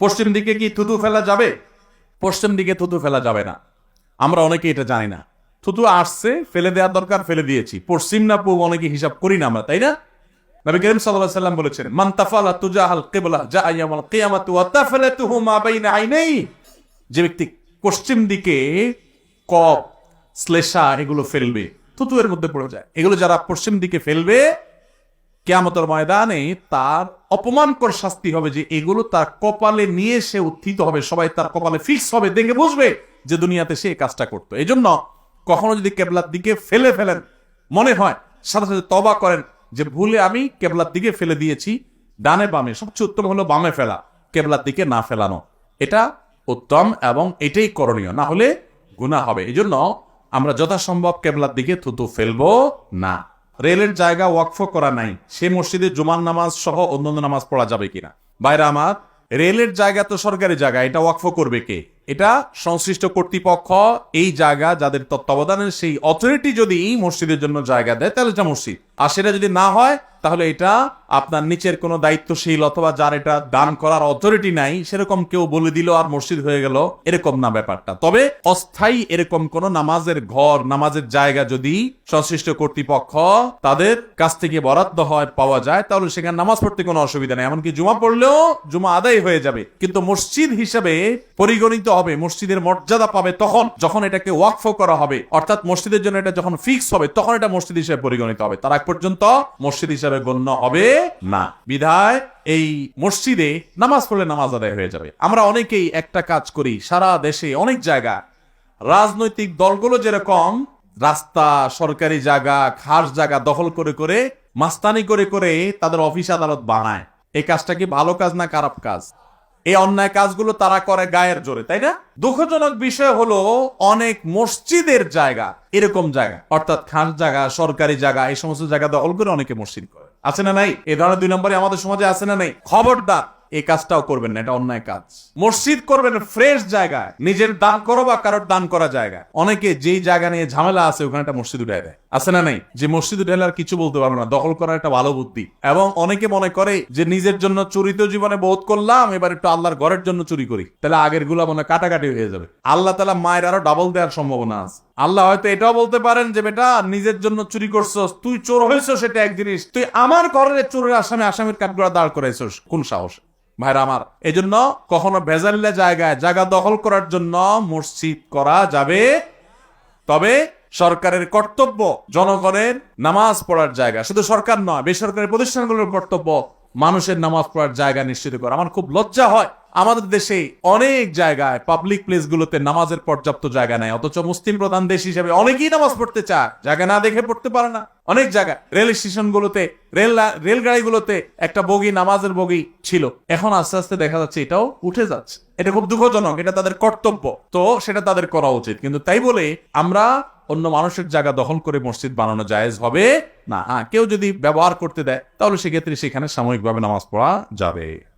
পশ্চিম দিকে কি থুতু ফেলা যাবে? পশ্চিম দিকে থুতু ফেলা যাবে না। আমরা অনেকে এটা জানি না। থুতু আসছে, ফেলে দেওয়ার দরকার, ফেলে দিয়েছি। পশ্চিম না পূর্ব অনেকে হিসাব করি না আমরা, তাই না? নবী করিম সাল্লাল্লাহু সাল্লাম বলেছেন, মান তাফালা তুজাহাল কিবলা জা ইয়াউমাল কিয়ামাতু ওয়া তাফালাতুহু মা বাইনা আইনাই। যে ব্যক্তি পশ্চিম দিকে কপ শ্লেষা, এগুলো ফেলবে, থুতু এর মধ্যে পড়ে যায়। এগুলো যারা পশ্চিম দিকে ফেলবে কেয়ামতের ময়দানে তার অপমানকর শাস্তি হবে যে এগুলো তার কপালে নিয়ে সে উত্থিত হবে, সবাই তার কপালে ফিক্স হবে, দেখে বুঝবে যে দুনিয়াতে সে কাজটা করতো। এই জন্য কখনো যদি কেবলার দিকে ফেলে ফেলেন, মনে হয় সাথে সাথে তবা করেন যে ভুলে আমি কেবলার দিকে ফেলে দিয়েছি, ডানে বামে, সবচেয়ে উত্তম হলো বামে ফেলা, কেবলার দিকে না ফেলানো। এটা উত্তম এবং এটাই করণীয়, না হলে গুণা হবে। এই জন্য আমরা যথাসম্ভব কেবলার দিকে থুতু ফেলব না। রেলের জায়গা ওয়াকফ করা নাই। সে মসজিদে জুমান নামাজ সহ অন্যান্য নামাজ পড়া যাবে কিনা? বাইরে আমার, রেলের জায়গা তো সরকারি জায়গা, এটা ওয়াকফ করবে কে? এটা সংশ্লিষ্ট কর্তৃপক্ষ, এই জায়গা যাদের তত্ত্বাবধানের সেই অথরিটি যদি এই মসজিদের জন্য জায়গা দেয়, তাহলে এটা মসজিদ। আর সেটা যদি না হয়, তাহলে এটা আপনার নিচের কোনো দায়িত্বশীল অথবা যার এটা দান করার অথরিটি নাই, সেরকম কেউ বলে দিল আর মসজিদ হয়ে গেল, এরকম না ব্যাপারটা। তবে অস্থায়ী এরকম কোন নামাজের ঘর, নামাজের জায়গা যদি সংশ্লিষ্ট কর্তৃপক্ষ তাদের কাছ থেকে বরাদ্দ হয়, পাওয়া যায়, তাহলে সেখানে নামাজ পড়তে কোনো অসুবিধা নেই। এমনকি জুমা পড়লেও জুমা আদায় হয়ে যাবে। কিন্তু মসজিদ হিসেবে পরিগণিত হবে, মসজিদের মর্যাদা পাবে তখন যখন এটাকে ওয়াকফ করা হবে। অর্থাৎ মসজিদের জন্য এটা যখন ফিক্স হবে, তখন এটা মসজিদ হিসেবে পরিগণিত হবে। তার আগ পর্যন্ত মসজিদ হিসেবে গণ্য হবে না। বিধায় এই মসজিদে নামাজ পড়লে নামাজ আদায় হয়ে যাবে। আমরা অনেকেই একটা কাজ করি, সারা দেশে অনেক জায়গা, রাজনৈতিক দলগুলো যেরকম, রাস্তা, সরকারি জায়গা, খাস জায়গা দখল করে করে, মাস্তানি করে করে তাদের অফিস আদালত বানায়। এই কাজটা কি ভালো কাজ না খারাপ কাজ? এই অন্যায় কাজগুলো তারা করে গায়ের জোরে, তাই না? দুঃখজনক বিষয় হলো, অনেক মসজিদের জায়গা এরকম জায়গা, অর্থাৎ খাস জায়গা, সরকারি জায়গা, এই সমস্ত জায়গা দখল করে অনেকে মসজিদ করে। আছে না নাই? এ ধরনের দুই নম্বরে আমাদের সমাজে আছে না নাই? খবরদার এই কাজটাও করবেন না, এটা অন্যায় কাজ। মসজিদ করবেন ফ্রেশ জায়গায়, নিজের দান করো বা কারোর দান করা জায়গা অনেকে যেই জায়গা নিয়ে ঝামেলা আছে, ওখানে একটা মসজিদ উঠায় দেয়। আছে না নাই? যে মসজিদ উঠাইলে আর কিছু বলতে পারব না, দখল করার একটা ভালো বুদ্ধি। এবং অনেকে মনে করে যে নিজের জন্য চুরি তো জীবনে বোধ করলাম, এবার একটু আল্লাহর ঘরের জন্য চুরি করি। তাহলে আগেরগুলা মনে কাটাকাটি হয়ে যাবে। আল্লাহ তালা মায়ের আরও ডাবল দেওয়ার সম্ভাবনা আছে। আল্লাহ হয়তো এটাও বলতে পারেন যে, বেটা, নিজের জন্য চুরি করছস, তুই চোর হয়েছ সেটা এক জিনিস। তুই আমার ঘরের চোরের আসামে, আসামির কাঠগড়া দাঁড় করাইছস। কোন সাহস? ভাইরা আমার এই জন্য কখনো ভেজালিলা জায়গায় জায়গা দখল করার জন্য মসজিদ করা যাবে। তবে সরকারের কর্তব্য জনগণের নামাজ পড়ার জায়গা। শুধু সরকার নয়, বেসরকারি প্রতিষ্ঠানগুলোর কর্তব্য মানুষের নামাজ পড়ার জায়গা নিশ্চিত করা। আমার খুব লজ্জা হয়। আমাদের দেশে অনেক জায়গায় পাবলিক প্লেসগুলোতে নামাজের পর্যাপ্ত জায়গা নাই। অথচ মুসলিম প্রধান দেশ হিসেবে অনেকেই নামাজ পড়তে চায়। জায়গা না দেখে পড়তে পারে না। অনেক জায়গায় রেল স্টেশনগুলোতে রেল রেলগাড়িগুলোতে একটা বগি, নামাজের বগি ছিল। এখন আস্তে আস্তে দেখা যাচ্ছে এটাও উঠে যাচ্ছে। এটা খুব দুঃখজনক। এটা তাদের কর্তব্য। তো সেটা তাদের করা উচিত। কিন্তু তাই বলে আমরা অন্য মানুষের জায়গা দখল করে মসজিদ বানানো জায়েজ হবে? না। হ্যাঁ কেউ যদি ব্যবহার করতে দেয়, তাহলে সেক্ষেত্রে সেখানে সাময়িকভাবে নামাজ পড়া যাবে।